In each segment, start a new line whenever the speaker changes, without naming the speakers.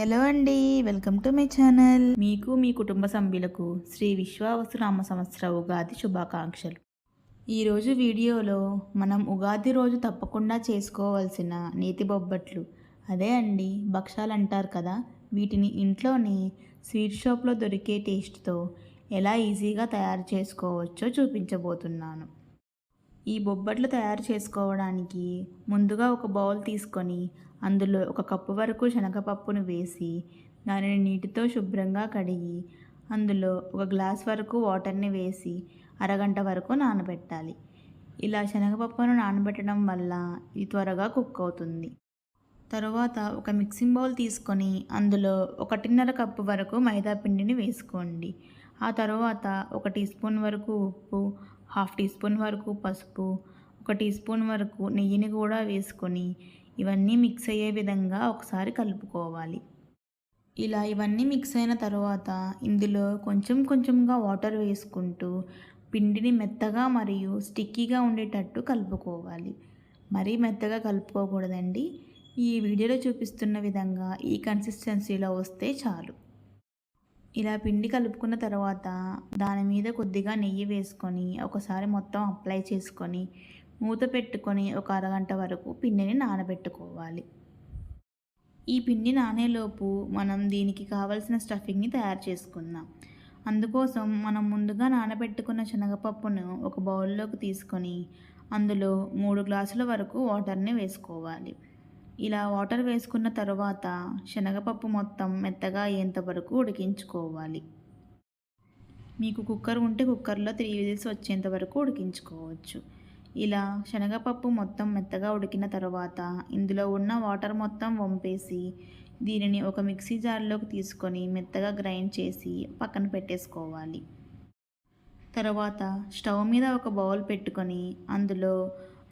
Hello అండి welcome to my channel. మీకు మీ కుటుంబ సభ్యులకు శ్రీ విశ్వావసునామ సంవత్సర ఉగాది శుభాకాంక్షలు. ఈరోజు వీడియోలో మనం ఉగాది రోజు తప్పకుండా చేసుకోవాల్సిన నేతి బొబ్బట్లు. అదే అండి భక్షాలు అంటారు కదా వీటిని ఇంట్లోనే స్వీట్ షాప్లో దొరికే టేస్ట్తో ఎలా ఈజీగా తయారు చేసుకోవచ్చో చూపించబోతున్నాను. ఈ బొబ్బట్లు తయారు చేసుకోవడానికి ముందుగా ఒక బౌల్ తీసుకొని అందులో ఒక కప్పు వరకు శనగపప్పును వేసి దానిని నీటితో శుభ్రంగా కడిగి అందులో ఒక గ్లాస్ వరకు వాటర్ని వేసి అరగంట వరకు నానబెట్టాలి. ఇలా శనగపప్పును నానబెట్టడం వల్ల ఇది త్వరగా కుక్ అవుతుంది. తరువాత ఒక మిక్సింగ్ బౌల్ తీసుకొని అందులో ఒకటిన్నర కప్పు వరకు మైదా పిండిని వేసుకోండి. ఆ తర్వాత ఒక టీ స్పూన్ వరకు ఉప్పు హాఫ్ టీ స్పూన్ వరకు పసుపు ఒక టీ స్పూన్ వరకు నెయ్యిని కూడా వేసుకొని ఇవన్నీ మిక్స్ అయ్యే విధంగా ఒకసారి కలుపుకోవాలి. ఇలా ఇవన్నీ మిక్స్ అయిన తర్వాత ఇందులో కొంచెం కొంచెంగా వాటర్ వేసుకుంటూ పిండిని మెత్తగా మరియు స్టిక్కీగా ఉండేటట్టు కలుపుకోవాలి. మరీ మెత్తగా కలుపుకోకూడదండి. ఈ వీడియోలో చూపిస్తున్న విధంగా ఈ కన్సిస్టెన్సీలో వస్తే చాలు. ఇలా పిండి కలుపుకున్న తర్వాత దాని మీద కొద్దిగా నెయ్యి వేసుకొని ఒకసారి మొత్తం అప్లై చేసుకొని మూత పెట్టుకొని ఒక అరగంట వరకు పిండిని నానబెట్టుకోవాలి. ఈ పిండి నానేలోపు మనం దీనికి కావలసిన స్టఫింగ్ని తయారు చేసుకుందాం. అందుకోసం మనం ముందుగా నానబెట్టుకున్న శనగపప్పును ఒక బౌల్లోకి తీసుకొని అందులో మూడు గ్లాసుల వరకు వాటర్ని వేసుకోవాలి. ఇలా వాటర్ వేసుకున్న తర్వాత శనగపప్పు మొత్తం మెత్తగా అయ్యేంత వరకు ఉడికించుకోవాలి. మీకు కుక్కర్ ఉంటే కుక్కర్లో త్రీ విజిల్స్ వచ్చేంత వరకు ఉడికించుకోవచ్చు. ఇలా శనగపప్పు మొత్తం మెత్తగా ఉడికిన తర్వాత ఇందులో ఉన్న వాటర్ మొత్తం వంపేసి దీనిని ఒక మిక్సీ జార్లోకి తీసుకొని మెత్తగా గ్రైండ్ చేసి పక్కన పెట్టేసుకోవాలి. తర్వాత స్టవ్ మీద ఒక బౌల్ పెట్టుకొని అందులో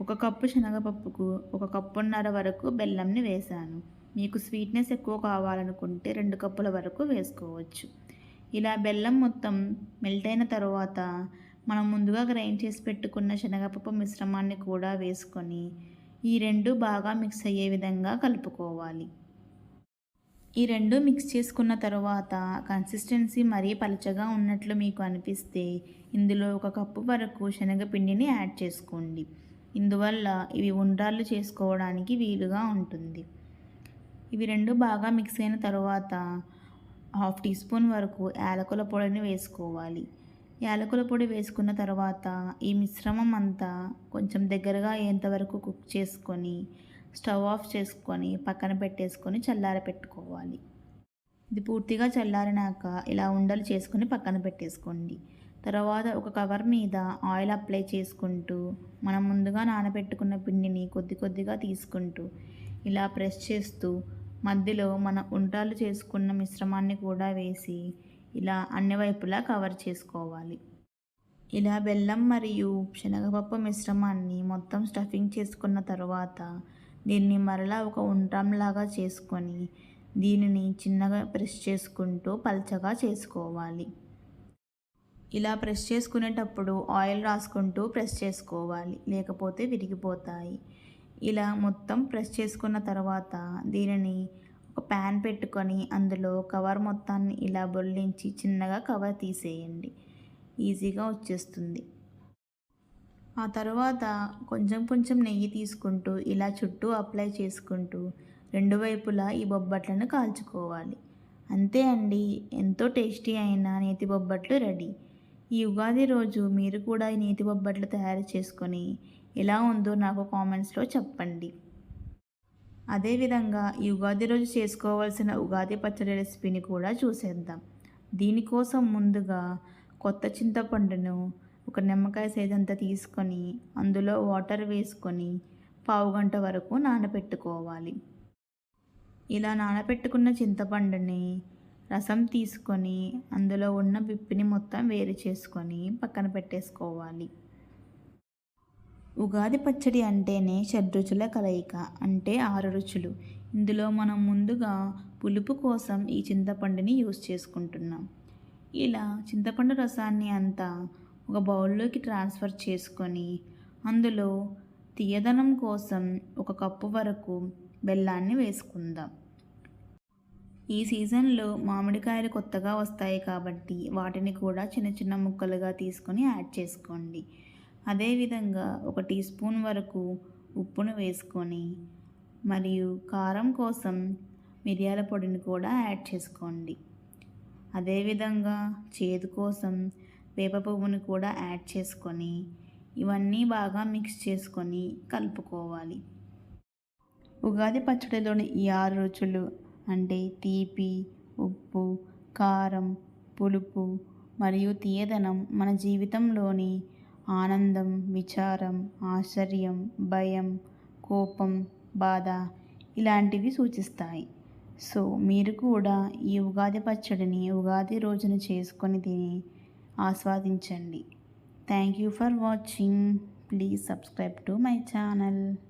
ఒక కప్పు శనగపప్పుకు ఒక కప్పున్నర వరకు బెల్లంని వేశాను. మీకు స్వీట్నెస్ ఎక్కువ కావాలనుకుంటే రెండు కప్పుల వరకు వేసుకోవచ్చు. ఇలా బెల్లం మొత్తం మెల్ట్ అయిన తర్వాత మనం ముందుగా గ్రైండ్ చేసి పెట్టుకున్న శనగపప్పు మిశ్రమాన్ని కూడా వేసుకొని ఈ రెండు బాగా మిక్స్ అయ్యే విధంగా కలుపుకోవాలి. ఈ రెండు మిక్స్ చేసుకున్న తర్వాత కన్సిస్టెన్సీ మరీ పలచగా ఉన్నట్లు మీకు అనిపిస్తే ఇందులో ఒక కప్పు వరకు శనగపిండిని యాడ్ చేసుకోండి. ఇందువల్ల ఇవి ఉండ్రాళ్ళు చేసుకోవడానికి వీలుగా ఉంటుంది. ఇవి రెండు బాగా మిక్స్ అయిన తర్వాత హాఫ్ టీ స్పూన్ వరకు యాలకుల పొడిని వేసుకోవాలి. యాలకుల పొడి వేసుకున్న తర్వాత ఈ మిశ్రమం అంతా కొంచెం దగ్గరగా అయ్యేంత వరకు కుక్ చేసుకొని స్టవ్ ఆఫ్ చేసుకొని పక్కన పెట్టేసుకొని చల్లార పెట్టుకోవాలి. ఇది పూర్తిగా చల్లారినాక ఇలా ఉండలు చేసుకొని పక్కన పెట్టేసుకోండి. తర్వాత ఒక కవర్ మీద ఆయిల్ అప్లై చేసుకుంటూ మనం ముందుగా నానబెట్టుకున్న పిండిని కొద్ది కొద్దిగా తీసుకుంటూ ఇలా ప్రెస్ చేస్తూ మధ్యలో మన ఉంటాలు చేసుకున్న మిశ్రమాన్ని కూడా వేసి ఇలా అన్ని వైపులా కవర్ చేసుకోవాలి. ఇలా బెల్లం మరియు శనగపప్పు మిశ్రమాన్ని మొత్తం స్టఫింగ్ చేసుకున్న తర్వాత దీన్ని మరలా ఒక ఉండ్రంలాగా చేసుకొని దీనిని చిన్నగా ప్రెస్ చేసుకుంటూ పల్చగా చేసుకోవాలి. ఇలా ప్రెస్ చేసుకునేటప్పుడు ఆయిల్ రాసుకుంటూ ప్రెస్ చేసుకోవాలి. లేకపోతే విరిగిపోతాయి. ఇలా మొత్తం ప్రెస్ చేసుకున్న తర్వాత దీనిని ఒక ప్యాన్ పెట్టుకొని అందులో కవర్ మొత్తాన్ని ఇలా బొల్లించి చిన్నగా కవర్ తీసేయండి. ఈజీగా వచ్చేస్తుంది. ఆ తర్వాత కొంచెం కొంచెం నెయ్యి తీసుకుంటూ ఇలా చుట్టూ అప్లై చేసుకుంటూ రెండు వైపులా ఈ బొబ్బట్లను కాల్చుకోవాలి. అంతే అండి. ఎంతో టేస్టీ అయిన నేతి బొబ్బట్లు రెడీ. ఈ ఉగాది రోజు మీరు కూడా ఈ నేతి బొబ్బట్లు తయారు చేసుకొని ఎలా ఉందో నాకు కామెంట్స్లో చెప్పండి. అదేవిధంగా ఈ ఉగాది రోజు చేసుకోవాల్సిన ఉగాది పచ్చడి రెసిపీని కూడా చూసేద్దాం. దీనికోసం ముందుగా కొత్త చింతపండును ఒక నిమ్మకాయ సేదంతా తీసుకొని అందులో వాటర్ వేసుకొని పావు గంట వరకు నానబెట్టుకోవాలి. ఇలా నానబెట్టుకున్న చింతపండుని రసం తీసుకొని అందులో ఉన్న పిప్పిని మొత్తం వేరు చేసుకొని పక్కన పెట్టేసుకోవాలి. ఉగాది పచ్చడి అంటేనే షడ్రుచుల కలయిక అంటే ఆరు రుచులు. ఇందులో మనం ముందుగా పులుపు కోసం ఈ చింతపండుని యూస్ చేసుకుంటున్నాం. ఇలా చింతపండు రసాన్ని అంతా ఒక బౌల్లోకి ట్రాన్స్ఫర్ చేసుకొని అందులో తీయదనం కోసం ఒక కప్పు వరకు బెల్లాన్ని వేసుకుందాం. ఈ సీజన్లో మామిడికాయలు కొత్తగా వస్తాయి కాబట్టి వాటిని కూడా చిన్న చిన్న ముక్కలుగా తీసుకొని యాడ్ చేసుకోండి. అదేవిధంగా ఒక టీ స్పూన్ వరకు ఉప్పును వేసుకొని మరియు కారం కోసం మిరియాల పొడిని కూడా యాడ్ చేసుకోండి. అదేవిధంగా చేదు కోసం వేప పువ్వుని కూడా యాడ్ చేసుకొని ఇవన్నీ బాగా మిక్స్ చేసుకొని కలుపుకోవాలి. ఉగాది పచ్చడిలోని ఈ ఆరు రుచులు అంటే తీపి ఉప్పు కారం పులుపు మరియు తీయదనం మన జీవితంలోని ఆనందం విచారం ఆశ్చర్యం భయం కోపం బాధ ఇలాంటివి సూచిస్తాయి. సో మీరు కూడా ఈ ఉగాది పచ్చడిని ఉగాది రోజున చేసుకొని తిని ఆస్వాదించండి. Thank you for watching. Please subscribe to my channel.